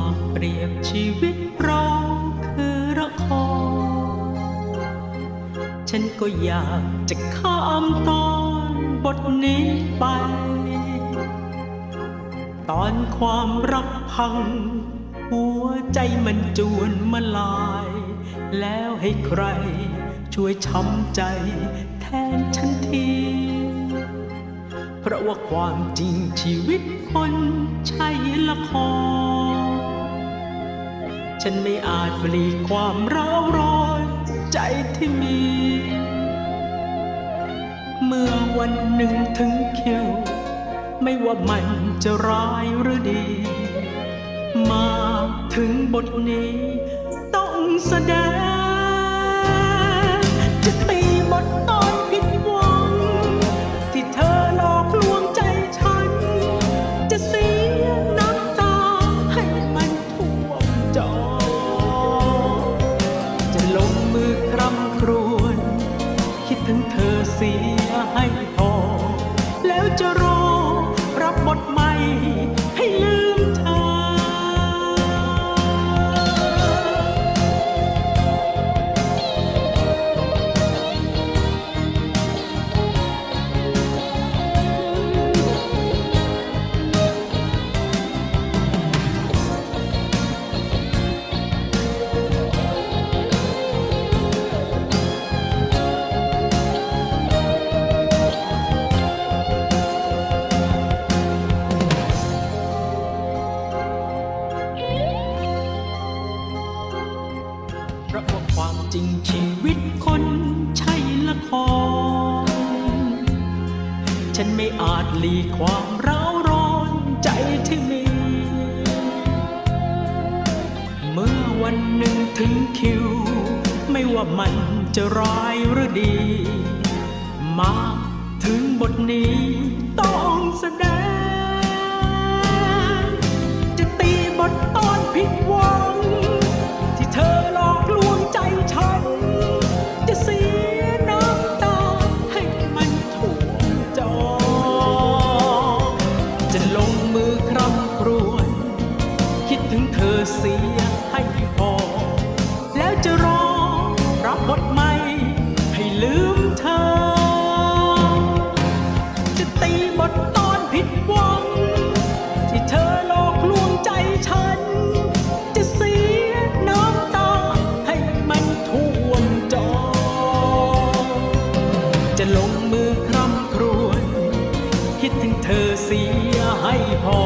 ากเปรียบชีวิตเราคือละคร ฉันก็อยากจะข้ามตอนบทนี้ไป ตอนความรักพัง หัวใจมันจวนมาลาย แล้วให้ใครช่วยช้ำใจแทนฉันทีเพราะว่าความจริงชีวิตคนใช่ละคร ฉันไม่อาจปลีกความร้าวร้อนใจที่มี เมื่อวันหนึ่งถึงคิว ไม่ว่ามันจะร้ายหรือดี มาถึงบทนี้ต้องแสดง แจริงชีวิตคนใช่ละคร ฉันไม่อาจหลีกความร้าวร้อนใจที่มี เมื่อวันหนึ่งถึงคิว ไม่ว่ามันจะร้ายหรือดี มาถึงบทนี้ ตีบทตอนผิดหวัง ที่เธอหลอกลวงใจฉัน จะเสียน้ำตาให้มันท่วมจอ จะลงมือคร่ำครวญคิดถึงเธอเสียให้พอ